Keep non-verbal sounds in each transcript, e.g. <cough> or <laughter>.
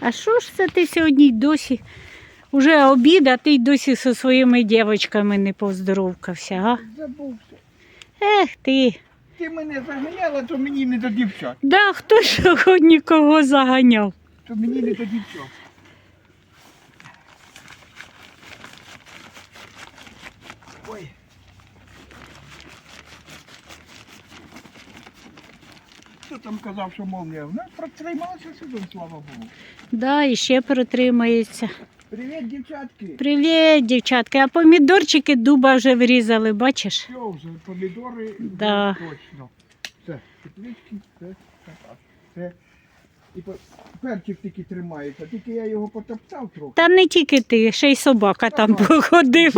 А що ж це ти сьогодні досі? Уже обід, а ти й досі зі своїми дівчатками не поздоровкався, а? Забувся. Ех ти. Ти мене заганяла, то мені не до дівчат. Да хто ж сьогодні кого заганяв? То мені не до дівчат. Хто там казав, що молния? Ну, протримався сезон, слава Богу. Да, і ще протримається. Привіт, дівчатки. Привіт, дівчатки. А помідорчики дуба вже врізали, бачиш? Що вже, помідори Да. точно. Це теплички, це. Це. І перчик тільки тримається, тільки я його потоптав трохи. Та не тільки ти, ще й собака там Ага. походив.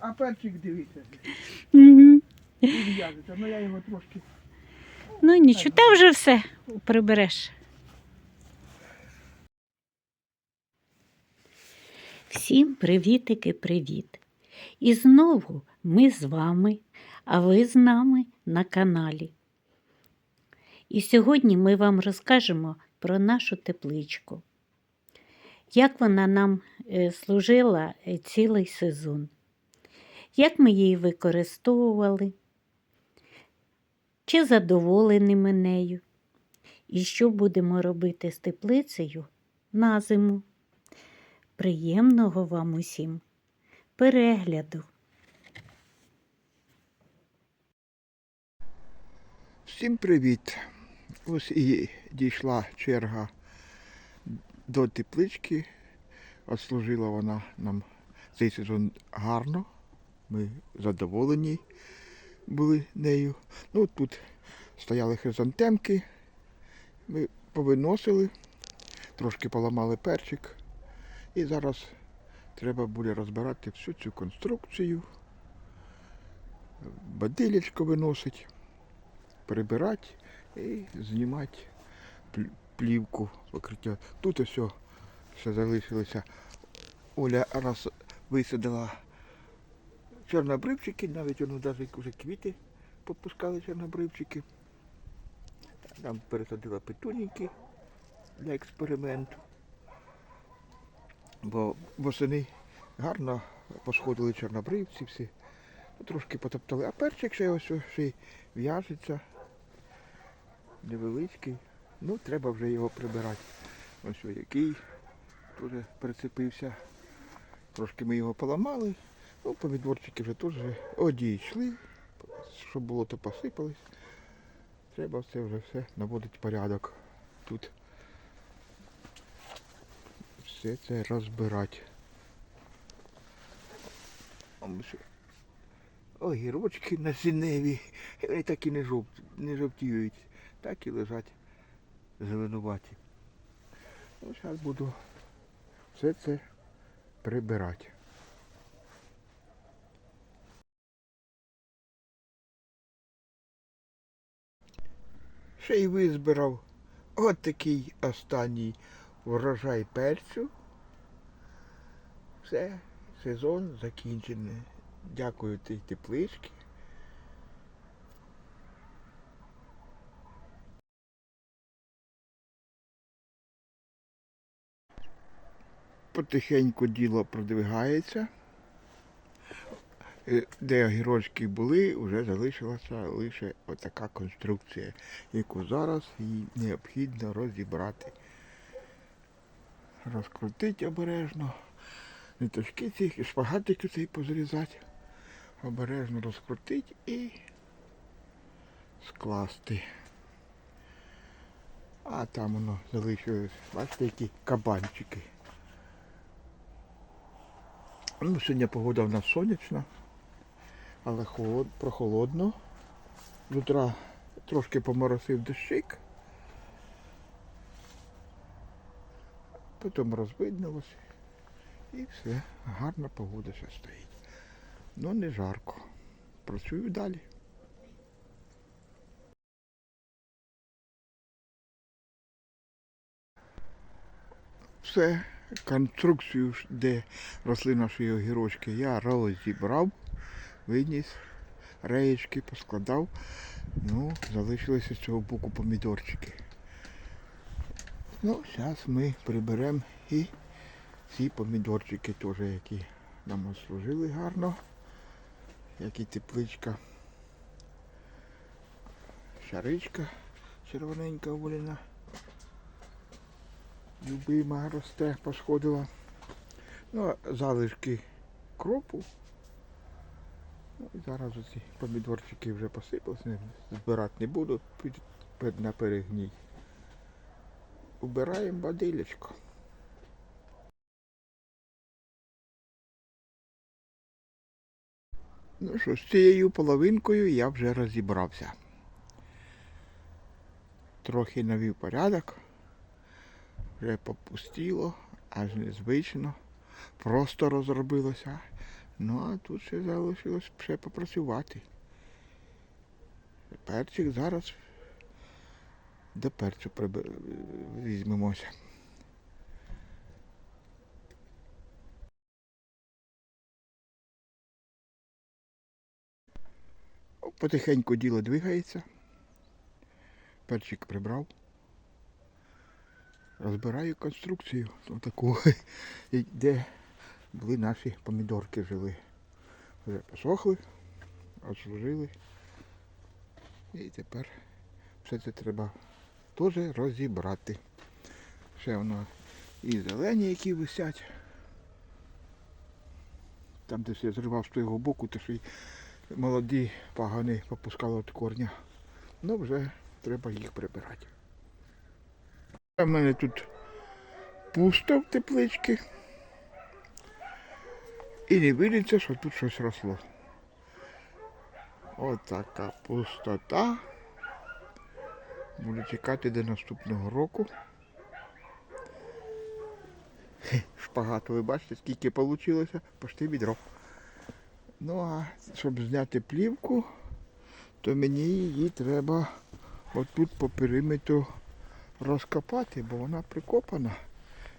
А перчик дивіться, Мгм. і в'яжеться. Ну я його трошки. Ну нічого, та вже все прибереш. Всім привітики, привіт! І знову ми з вами, а ви з нами на каналі. І сьогодні ми вам розкажемо про нашу тепличку. Як вона нам е, служила е, цілий сезон, як ми її використовували, чи задоволені ми нею, і що будемо робити з теплицею на зиму. Приємного вам усім перегляду! Всім привіт! Ось і дійшла черга до теплички. Отслужила вона нам цей сезон гарно. Ми задоволені були нею. Ну, тут стояли хризантемки, ми повиносили, трошки поламали перчик. І зараз треба буде розбирати всю цю конструкцію, бадилячко виносить прибирати і знімати плівку покриття. Тут о, ще залишилося. Оля раз висадила чорнобривчики, навіть воно навіть вже квіти попускали чорнобривчики. Там пересадила петуніки для експерименту. Бо восени гарно посходили чорнобривці всі. Трошки потоптали. А перчик ще ось ще в'яжеться. Невеличкий. Ну, треба вже його прибирати. Ось який теж прицепився. Трошки ми його поламали. Ну, помідорчики вже теж одійшли. Щоб було, то посипались. Треба все вже все наводити порядок. Тут все це розбирати. Огірочки насінневі. Вони так і не, жовт, не жовтіють, так і лежать зеленуваті. Ну, зараз буду все це прибирати. Ще й визбирав от такий останній врожай перцю. Все, сезон закінчений. Дякую тій тепличці. Потихеньку діло продвигається. Е, Де огірочки були, вже залишилася лише отака конструкція, яку зараз їй необхідно розібрати. Розкрутити обережно, ниточки ці, шпагатики цей позрізати, обережно розкрутити і скласти. А там воно залишилось, бачите, які кабанчики. Ну, сьогодні погода в нас сонячна, але холод, прохолодно. З трошки поморосив дощик. Потім розвиднилося. І все, гарна погода ще стоїть. Ну не жарко. Працюю далі. Все, конструкцію, де росли наші огірочки, я розібрав, виніс, реєчки поскладав. Ну, залишилися з цього боку помідорчики. Ну, зараз ми приберемо і ці помідорчики теж, які нам служили гарно, як і тепличка. Шаричка червоненька воліна. Любима росте, посходила. Ну, а залишки кропу. Ну, і зараз оці помідорчики вже посипалися, збирати не буду, під, на перегній. Убираємо бадилечко. Ну що, з цією половинкою я вже розібрався. Трохи навів порядок. Вже попустіло, аж незвично. Просто розробилося. Ну а тут ще залишилось ще попрацювати. Перчик зараз до перцю приби- візьмемося. Потихеньку діло двигається. Перчик прибрав. Розбираю конструкцію ну, таку, <laughs> де були наші помідорки жили. Вже посохли, отслужили. І тепер все це треба теж розібрати. Ще воно і зелені, які висять. Там десь я зривав з того боку, то що й молоді пагани попускали від корня. Ну вже треба їх прибирати. В мене тут пусто в тепличці. І не видиться, що тут щось росло. Ось така пустота. Буду чекати до наступного року. Шпагату ви бачите, скільки вийшло? Почти відро. Ну а щоб зняти плівку, то мені її треба отут по периметру розкопати, бо вона прикопана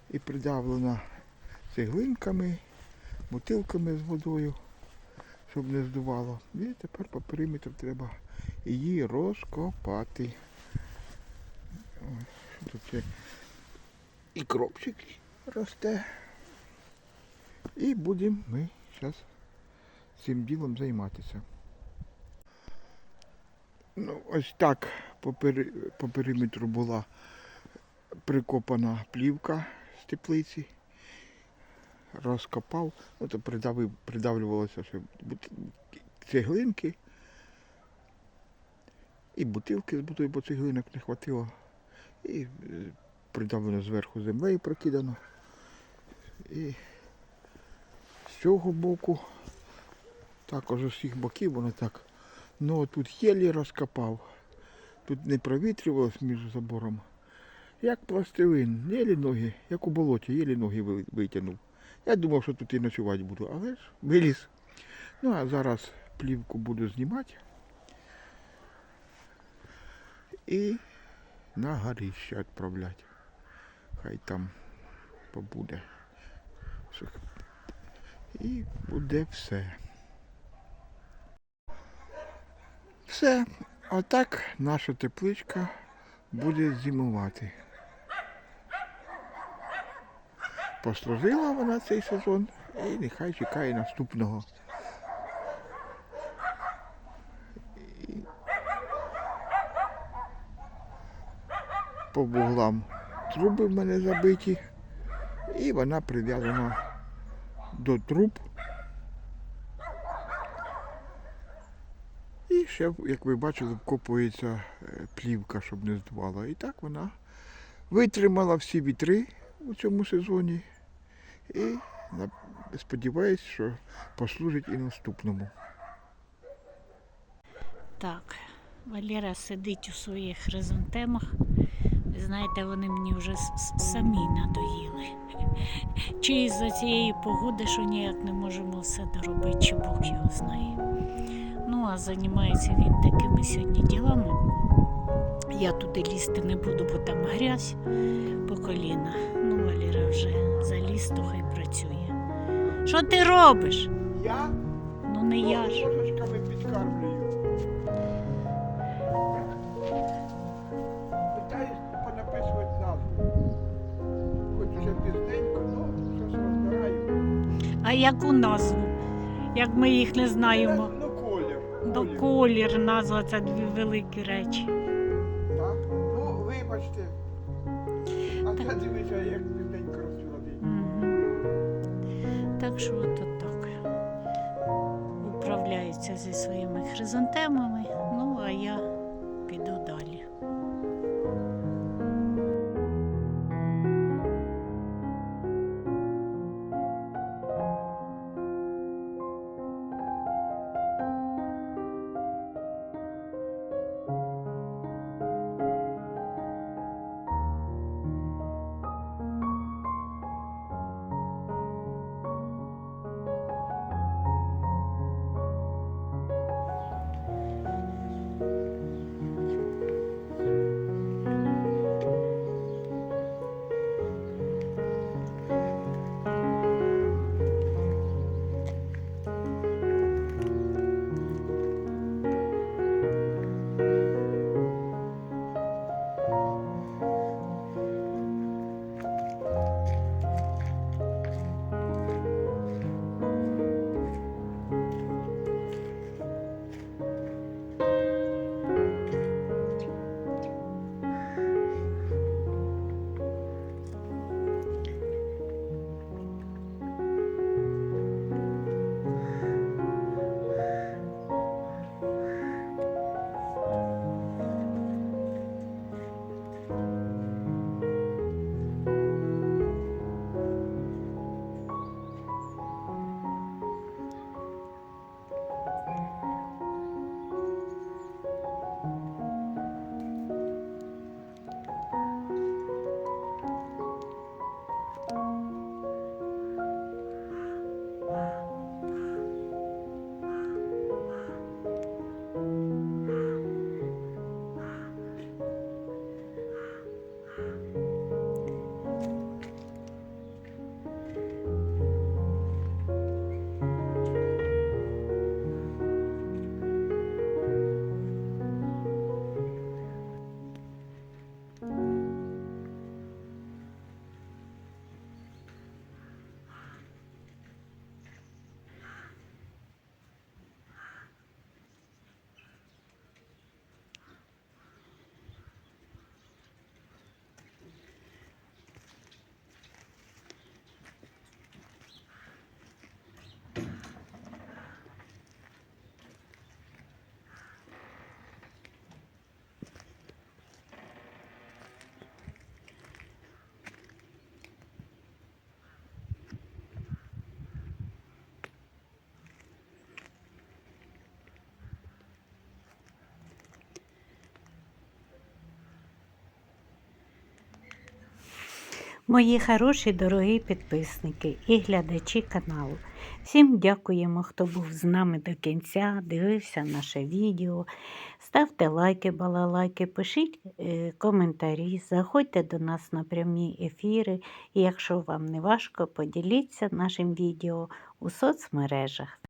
і придавлена цеглинками, бутилками з водою, щоб не здувало. І тепер по периметру треба її розкопати. Ось, Тут ще і кропчик росте. І будемо ми зараз цим ділом займатися. Ну, ось так по, пери, по периметру була прикопана плівка з теплиці. Розкопав, ну то придавив, придавлювалося бут- цеглинки. І бутилки з водою, бо цеглинок не хватило. І е, придавлено зверху землею прокидано. І з цього боку, також з усіх боків воно так. Ну тут єлі розкопав. Тут не провітрювалось між забором. Як пластилин, єлі ноги, як у болоті, єлі ноги витягнув. Я думав, що тут і ночувати буду, але ж виліз. Ну а зараз плівку буду знімати. І на горище відправляти. Хай там побуде. І буде все. Все. Отак наша тепличка буде зимувати. Послужила вона цей сезон і нехай чекає наступного. І По вуглам труби в мене забиті, і вона прив'язана до труб. І ще, як ви бачили, вкопується е, плівка, щоб не здувало. І так вона витримала всі вітри у цьому сезоні. І сподіваюсь, що послужить і наступному. Так, Валера сидить у своїх хризантемах. Ви знаєте, вони мені вже самі надоїли. <laughs> Чи із-за цієї погоди, що ніяк не можемо все доробити, чи Бог його знає. Ну, а займається він такими сьогодні ділами. Я туди лізти не буду, бо там грязь по коліна. Ну, Валера вже місто хай працює. Що ти робиш? Я? Ну не я ж. Ложечками назву. Хоч пізненько, ну щось. А яку назву? Як ми їх не знаємо. Ну, ну колір. Ну, До колір. назва це дві великі речі. Так? Ну, вибачте. А це дивіться, як Так що так. Управляються зі своїми хризантемами. Ну, а я Мої хороші, дорогі підписники і глядачі каналу. Всім дякуємо, хто був з нами до кінця, дивився наше відео. Ставте лайки, балалайки, пишіть е, коментарі, заходьте до нас на прямі ефіри. І якщо вам не важко, поділіться нашим відео у соцмережах.